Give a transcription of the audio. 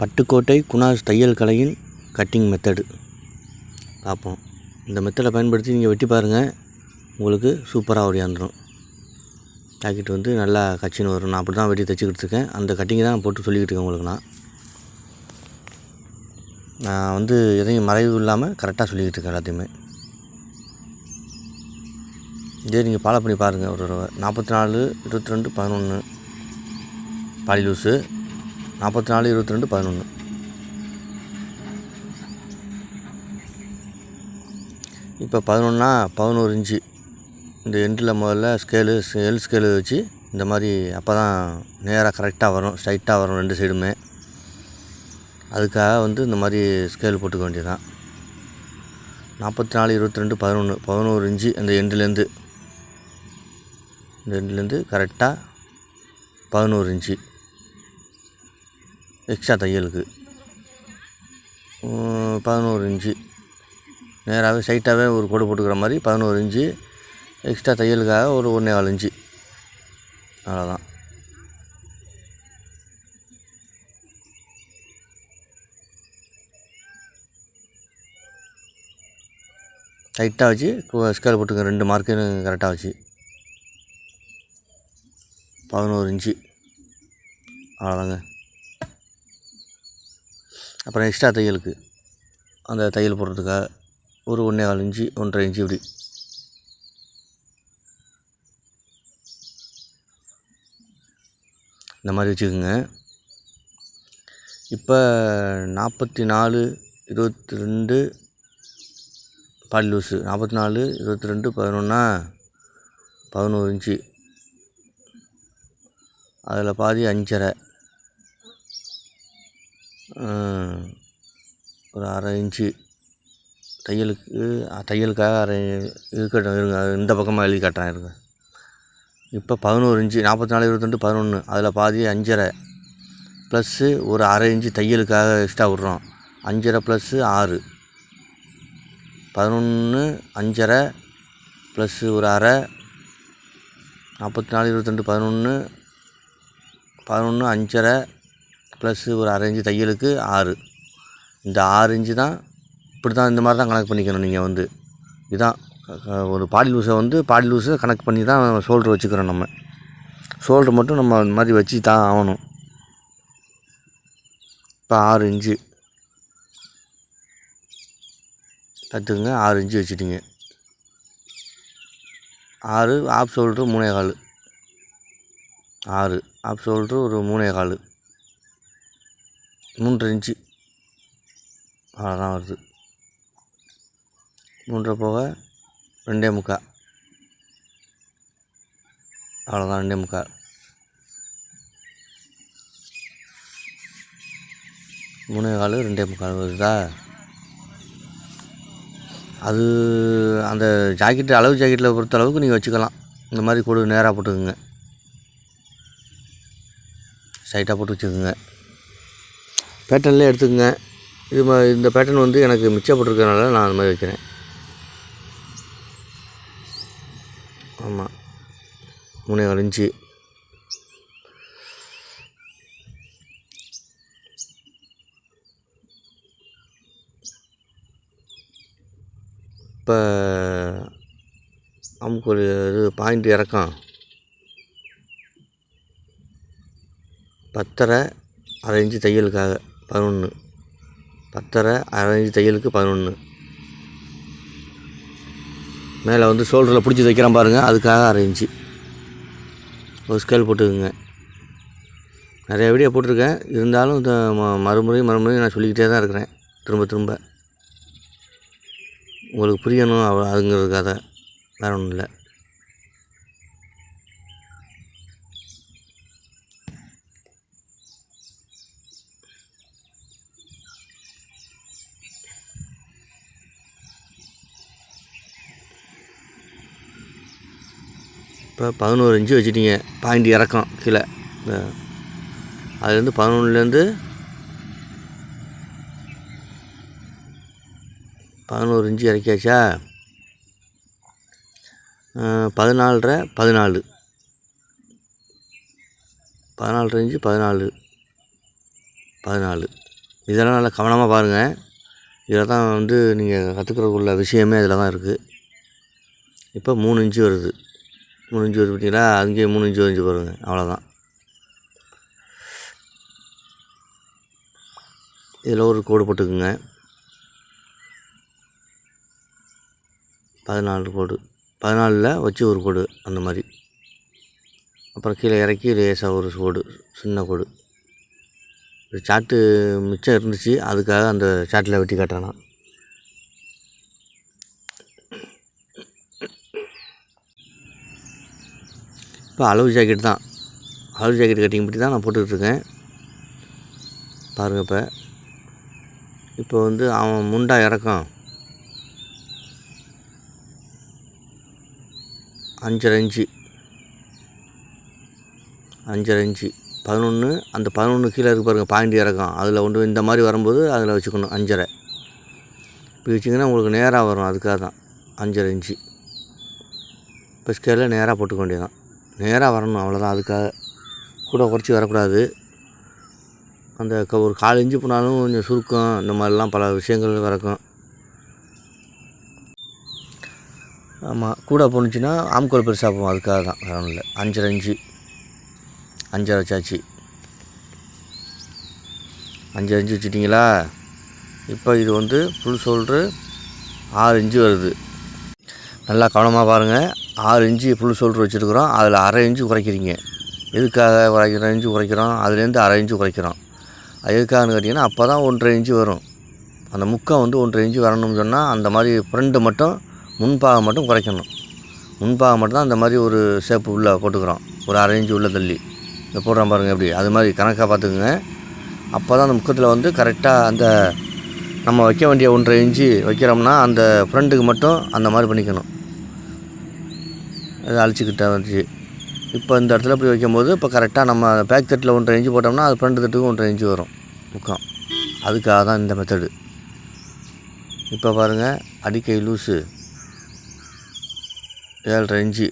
பட்டுக்கோட்டை குணாஸ் தையல் கலையின் cutting method பார்ப்போம். இந்த மெத்தடை பயன்படுத்தி நீங்கள் வெட்டி பாருங்கள் உங்களுக்கு சூப்பராக ஒடியாந்துடும் ஜாக்கெட் வந்து நல்லா கச்சின்னு வரும். நான் அப்படி தான் வெட்டி தைச்சிக்கிட்டு இருக்கேன். அந்த கட்டிங் தான் போட்டு சொல்லிக்கிட்டு இருக்கேன் உங்களுக்கு நான். நான் வந்து எதையும் மறைவு இல்லாமல் கரெக்டாக சொல்லிக்கிட்டு இருக்கேன் எல்லாத்தையுமே. இதே நீங்கள் ஃபாலோ பண்ணி பாருங்கள் ஒரு தடவை. நாற்பத்தி நாலு இருபத்தி ரெண்டு பதினொன்று பாலி லூஸு நாற்பத்தி நாலு இருபத்தி ரெண்டு பதினொன்று இப்போ பதினொன்னா பதினோரு இன்ச்சு. இந்த எண்டில் முதல்ல ஸ்கேலு எல் ஸ்கேலு வச்சு இந்த மாதிரி அப்போ தான் நேராக கரெக்டாக வரும் ஸ்ட்ரைட்டாக வரும் ரெண்டு சைடுமே அதுக்காக வந்து இந்த மாதிரி ஸ்கேல் போட்டுக்க வேண்டியதான் நாற்பத்தி நாலு இருபத்தி ரெண்டு பதினொன்று பதினோரு இன்ச்சு அந்த எண்டுலேருந்து. இந்த எண்டுலேருந்து கரெக்டாக பதினோரு இன்ச்சு. எக்ஸ்ட்ரா தையலுக்கு. பதினோரு இன்ச்சு. நேராகவே சைட்டாகவே ஒரு கோடு போட்டுக்கிற மாதிரி பதினோரு இன்ச்சு எக்ஸ்ட்ரா தையலுக்காக ஒரு ஒன்றே கால் இன்ச்சு. அவ்வளோதான். டைட்டாக வச்சு ஸ்கேல் போட்டுங்க ரெண்டு மார்க்கு கரெக்டாக வச்சு. பதினோரு இன்ச்சு. அவ்வளோதாங்க. அப்புறம் எக்ஸ்ட்ரா தையலுக்கு. அந்த தையல் போடுறதுக்காக ஒரு ஒன்றே கால் இன்ச்சு ஒன்றரை இன்ச்சு இப்படி. இந்த மாதிரி வச்சுக்கோங்க. இப்போ நாற்பத்தி நாலு இருபத்தி ரெண்டு பால் லூஸு நாற்பத்தி நாலு இருபத்தி ரெண்டு பதினொன்னா பதினோரு இன்ச்சு. அதில் பாதி அஞ்சரை. ஒரு அரை இன்ச்சு தையலுக்கு தையலுக்காக அரை இருக்கட்டும் இருங்க. அது இந்த பக்கமாக எழுதி காட்டுறேன் இருங்க. இப்போ பதினோரு இன்ச்சு நாற்பத்தி நாலு இருபத்தெண்டு பதினொன்று அதில் பாதி அஞ்சரை ப்ளஸ்ஸு ஒரு அரை இன்ச்சு தையலுக்காக எக்ஸ்ட்ரா விட்றோம். அஞ்சரை ப்ளஸ்ஸு ஆறு. பதினொன்று அஞ்சரை ப்ளஸ்ஸு ஒரு அரை நாற்பத்தி நாலு இருபத்தெண்டு பதினொன்று பதினொன்று அஞ்சரை ப்ளஸ்ஸு ஒரு அரை இன்ச்சு தையலுக்கு ஆறு. இந்த ஆறு இன்ச்சு தான் இப்படி தான் இந்த மாதிரி தான் கணக்கு பண்ணிக்கணும் நீங்கள் வந்து. இதுதான் ஒரு பாடி லூஸை வந்து பாடி லூஸை கணக்கு பண்ணி தான் ஷோல்டர் வச்சுக்கிறோம் நம்ம. ஷோல்டர் மட்டும் நம்ம இந்த மாதிரி வச்சு தான் ஆகணும். இப்போ ஆறு இன்ச்சு கற்றுக்குங்க ஆறு இன்ச்சு வச்சுட்டிங்க. ஆறு ஆஃப் ஷோல்ட்ரு மூணே கால். ஆறு ஆஃப் ஷோல்ட்ரு ஒரு மூணே கால். மூன்று இன்ச்சு. அவ்வளோதான் வருது. மூன்றரை போக ரெண்டே முக்கால் அவ்வளோதான் ரெண்டே முக்கால் மூணே கால் ரெண்டே முக்கால் வருதா? அது அந்த ஜாக்கெட்டு அளவு ஜாக்கெட்டில் பொறுத்த அளவுக்கு நீங்கள் வச்சுக்கலாம். இந்த மாதிரி கொடு நேராக போட்டுக்குங்க. சைட்டாக போட்டு வச்சுக்கோங்க. பேட்டர்ன்லேயே எடுத்துக்கோங்க. இது மா இந்த பேட்டர்ன் வந்து எனக்கு மிச்சப்பட்டிருக்கனால நான் அந்த மாதிரி வைக்கிறேன். ஆமாம் மூணே கால் இன்ச்சு. இப்போ நமக்கு ஒரு இது பாயிண்ட் இறக்கம். பத்தரை அரை இன்ச்சு தையலுக்காக. பதினொன்று பத்தரை அரைஞ்சி தையலுக்கு பதினொன்று மேலே வந்து ஷோல்டரில் பிடிச்சி தைக்கிறேன் பாருங்கள் அதுக்காக அரைஞ்சி ஒரு ஸ்கேல் போட்டுக்குங்க. நிறைய வீடியோ போட்டிருக்கேன். இருந்தாலும் இந்த ம- மறுமுறையும் மறுமுறையும் நான் சொல்லிக்கிட்டே தான் இருக்கிறேன். திரும்ப திரும்ப. உங்களுக்கு புரியணும் அவ- அதுங்கிறதுக்காக வேற ஒன்றும் இல்லை. இப்போ பதினோரு இன்ச்சு வச்சுட்டீங்க. பாயிண்ட் இறக்கம் கீழே. அதுலேருந்து பதினொன்றுலேருந்து பதினோரு இன்ச்சு இறக்கியாச்சா? பதினாலரை பதினாலு. பதினாலரை இன்ச்சு பதினாலு. பதினாலு. இதெல்லாம் நல்லா கவனமாக பாருங்கள் இதில் தான் வந்து நீங்கள் கற்றுக்கிறதுக்குள்ள விஷயமே இதில் தான் இருக்குது இப்போ மூணு இன்ச்சு வருது. மூணு இன்ச்சு வருது பார்த்தீங்களா அங்கேயே மூணு இன்ச்சு வந்து பாருங்க. அவ்வளோதான் இதில் ஒரு கோடு போட்டுக்குங்க. பதினாலு கோடு. பதினாலில் வச்சு ஒரு கோடு அந்த மாதிரி. அப்புறம் கீழே இறக்கி லேசாக ஒரு கோடு சின்ன கோடு. சாட்டு மிச்சம் இருந்துச்சு. அதுக்காக அந்த சாட்டில் வெட்டி காட்டுறேன் நான் இப்போ அளவு ஜாக்கெட் தான். அளவு ஜாக்கெட் கட்டிங் பற்றி தான் நான் போட்டுக்கிட்டுருக்கேன் பாருங்கள் இப்போ. இப்போ வந்து அவன் முண்டா இறக்கம் அஞ்சரை இன்ச்சு. அஞ்சரை இன்ச்சு. பதினொன்று அந்த பதினொன்று கீழே இருக்கு பாருங்கள் பாயிண்ட் இறக்கம் அதில் கொண்டு இந்த மாதிரி வரும்போது அதில் வச்சுக்கணும் அஞ்சரை. இப்படி வச்சிங்கன்னா உங்களுக்கு நேராக வரும் அதுக்காக தான். அஞ்சரை இன்ச்சு. இப்போ ஸ்கேலில் நேராக போட்டுக்க வேண்டியதான் நேராக வரணும் அவ்வளோதான் அதுக்காக கூட குறைச்சி வரக்கூடாது. அந்த க- ஒரு கால் இஞ்சி போனாலும் கொஞ்சம் சுருக்கம் இந்த மாதிரிலாம் பல விஷயங்கள் வரக்கும். ஆமாம் கூட போணுச்சுன்னா ஆம்கோல் பெருசாக போகும் அதுக்காக தான். வேற ஒன்றும் இல்லை. அஞ்சரை இஞ்சி அஞ்சரை வச்சாச்சு. அஞ்சரை இஞ்சி வச்சுட்டிங்களா? இப்போ இது வந்து ஃபுல் சோல்ட்ரு ஆறு இன்ச்சு வருது. நல்லா கவனமாக பாருங்கள் ஆறு இன்ச்சு ஃபுல் ஷோல்டர் வச்சுருக்குறோம். அதில் அரை இன்ச்சு குறைக்கிறீங்க. எதுக்காக குறைக்கிற இன்ச்சு குறைக்கிறோம். அதுலேருந்து அரை இன்ச்சு குறைக்கிறோம். அது எதுக்காகன்னு கேட்டிங்கன்னா அப்போ தான் ஒன்றரை இன்ச்சு வரும். அந்த முக்கம் வந்து ஒன்றரை இன்ச்சு வரணும்னு சொன்னால் அந்த மாதிரி ஃப்ரண்ட்டு மட்டும் முன்பாகம் மட்டும் குறைக்கணும். முன்பாகம் மட்டும் தான் அந்த மாதிரி ஒரு ஷேப்பு உள்ளே போட்டுக்கிறோம். ஒரு அரை இன்ச்சு உள்ளே தள்ளி. இதை போடுறோம் பாருங்கள் எப்படி அது மாதிரி கணக்காக பார்த்துக்குங்க. அப்போ தான் அந்த முக்கத்தில் வந்து கரெக்டாக அந்த நம்ம வைக்க வேண்டிய ஒன்றரை இன்ச்சு வைக்கிறோம்னா அந்த ஃப்ரண்ட்டுக்கு மட்டும் அந்த மாதிரி பண்ணிக்கணும். அதை அழிச்சிக்கிட்டே வந்துச்சு. இப்போ இந்த இடத்துல இப்படி வைக்கும்போது இப்போ கரெக்டாக நம்ம பேக் தட்டில் ஒன்றரை இன்ச்சு போட்டோம்னா அது ஃப்ரண்ட் தட்டுக்கும் ஒன்றரை இன்ச்சு வரும் முக்கம். அதுக்காக தான் இந்த மெத்தடு இப்போ பாருங்கள் அடிக்கை லூஸு ஏழரை இன்ச்சு